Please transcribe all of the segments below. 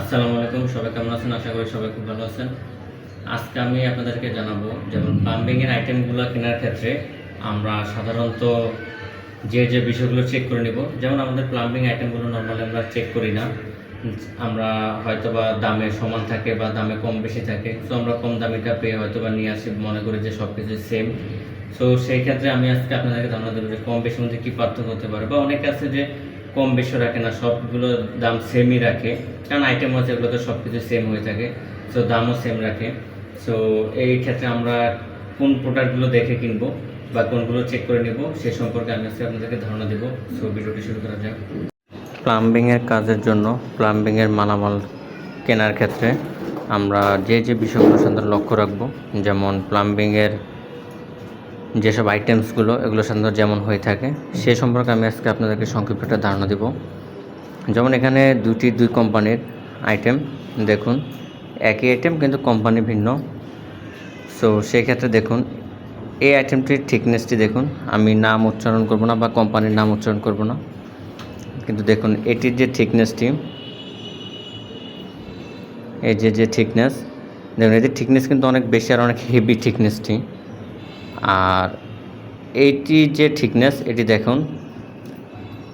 আসসালামু আলাইকুম, সবাই কেমন আছেন? আশা করি সবাই খুব ভালো আছেন। আজকে আমি আপনাদেরকে জানাব যেমন প্লাম্বিংয়ের আইটেমগুলো কেনার ক্ষেত্রে আমরা সাধারণত যে যে বিষয়গুলো চেক করে নিব। যেমন আমাদের প্লাম্বিং আইটেমগুলো নর্মালি আমরা চেক করি না। আমরা হয়তো বা দামে সমান থাকে বা দামে কম বেশি থাকে। সো আমরা কম দামিটা পেয়ে হয়তো বা নিয়ে আসি, মনে করি যে সব কিছু সেম সো সেই ক্ষেত্রে আমি আজকে আপনাদেরকে ধারণা দেবো যে কম বেশির মধ্যে কী পার্থক্য হতে পারে। বা অনেকে আছে যে কম বেশি রাখে না, সবগুলো দাম সেমই রাখে। কারণ আইটেম আছে এগুলো তো সব কিছু সেম হয়ে থাকে সো দামও সেম রাখে। সো এই ক্ষেত্রে আমরা কোন প্রোডাক্টগুলো দেখে কিনবো বা কোনগুলো চেক করে নেব, সে সম্পর্কে আমি আজকে আপনাদেরকে ধারণা দেবো। সো ভিডিওটি শুরু করা যাক। প্লাম্বিংয়ের কাজের জন্য প্লাম্বিংয়ের মালামাল কেনার ক্ষেত্রে আমরা যে যে বিষয়গুলো সাধারণত লক্ষ্য রাখব, যেমন প্লাম্বিংয়ের যেসব আইটেমসগুলো এগুলো সাধারণত যেমন হয়ে থাকে, সে সম্পর্কে আমি আজকে আপনাদেরকে সংক্ষিপ্ত একটা ধারণা দেব। যেমন এখানে দুটি দুই কোম্পানির আইটেম দেখুন, একই আইটেম কিন্তু কোম্পানি ভিন্ন। সো সেক্ষেত্রে দেখুন, এই আইটেমটির থিকনেসটি দেখুন, আমি নাম উচ্চারণ করব না বা কোম্পানির নাম উচ্চারণ করব না। কিন্তু দেখুন, এটির যে থিকনেসটি এই যে যে থিকনেস দেখুন এটির থিকনেস কিন্তু অনেক বেশি আর অনেক হেভি থিকনেসটি আর এইটি যে থিকনেস এটি দেখুন,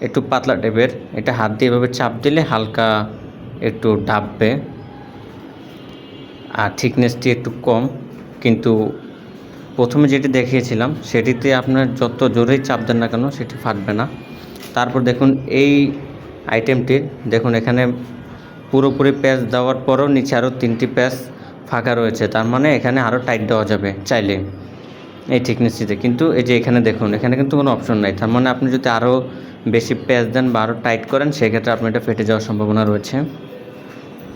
একটু পাতলা টাইপের। এটা হাত দিয়ে এভাবে চাপ দিলে হালকা একটু ডাববে। আর থিকনেসটি একটু কম, কিন্তু প্রথমে যেটি দেখিয়েছিলাম, সেটিতে আপনার যত জোরেই চাপ দেন না কেন, সেটি ফাটবে না। তারপর দেখুন, এই আইটেমটির দেখুন, এখানে পুরোপুরি প্যাচ দেওয়ার পরও নিচে আরও তিনটি প্যাচ ফাঁকা রয়েছে। তার মানে এখানে আরও টাইট দেওয়া যাবে চাইলে। এই থিকনেসটিতে কিন্তু এই যে এখানে দেখুন, এখানে কিন্তু কোনো অপশন নাই। তার মানে আপনি যদি আরও বেশি প্যাচ দেন বা আরও টাইট করেন, সেক্ষেত্রে আপনার এটা ফেটে যাওয়ার সম্ভাবনা রয়েছে।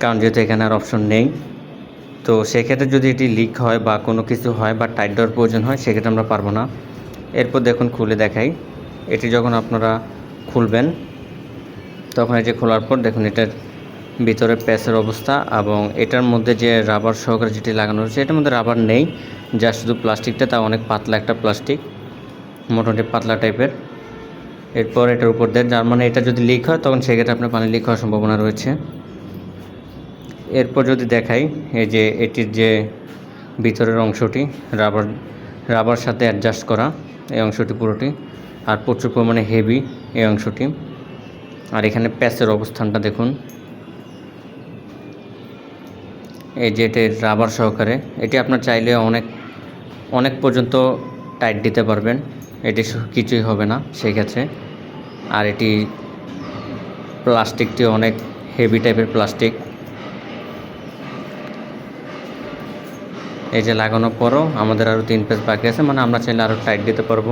কারণ যেহেতু এখানে আর অপশন নেই, তো সেক্ষেত্রে যদি এটি লিক হয় বা কোনো কিছু হয় বা টাইট দেওয়ার প্রয়োজন হয়, সেক্ষেত্রে আমরা পারব না। এরপর দেখুন, খুলে দেখাই। এটি যখন আপনারা খুলবেন, তখন যে খোলার পর দেখুন, এটার ভিতরে প্যাচের অবস্থা এবং এটার মধ্যে যে রাবার সহকারে যেটি লাগানো রয়েছে এটার মধ্যে রাবার নেই যা শুধু প্লাস্টিকটা তা অনেক পাতলা একটা প্লাস্টিক, মোটামুটি পাতলা টাইপের। এরপর এটার উপর দেন যার মানে এটা যদি লিক হয়, তখন সেক্ষেত্রে আপনার পানি লিক হওয়ার সম্ভাবনা রয়েছে। এরপর যদি দেখাই, এই যে এটির যে ভিতরের অংশটি, রাবার রাবার সাথে অ্যাডজাস্ট করা, এই অংশটি পুরোটি, আর প্রচুর পরিমাণে হেভি এই অংশটি। আর এখানে প্যাচের অবস্থানটা দেখুন। এই যে রাবার সহকারে, এটি আপনার চাইলে অনেক অনেক পর্যন্ত টাইট দিতে পারবেন। এটি কিছুই হবে না সেই ক্ষেত্রে আর এটি প্লাস্টিকটি অনেক হেভি টাইপের প্লাস্টিক। এই যে লাগানোর পরও আমাদের আরও তিন পেজ বাকি আছে মানে আমরা চাইলে আরও টাইট দিতে পারব।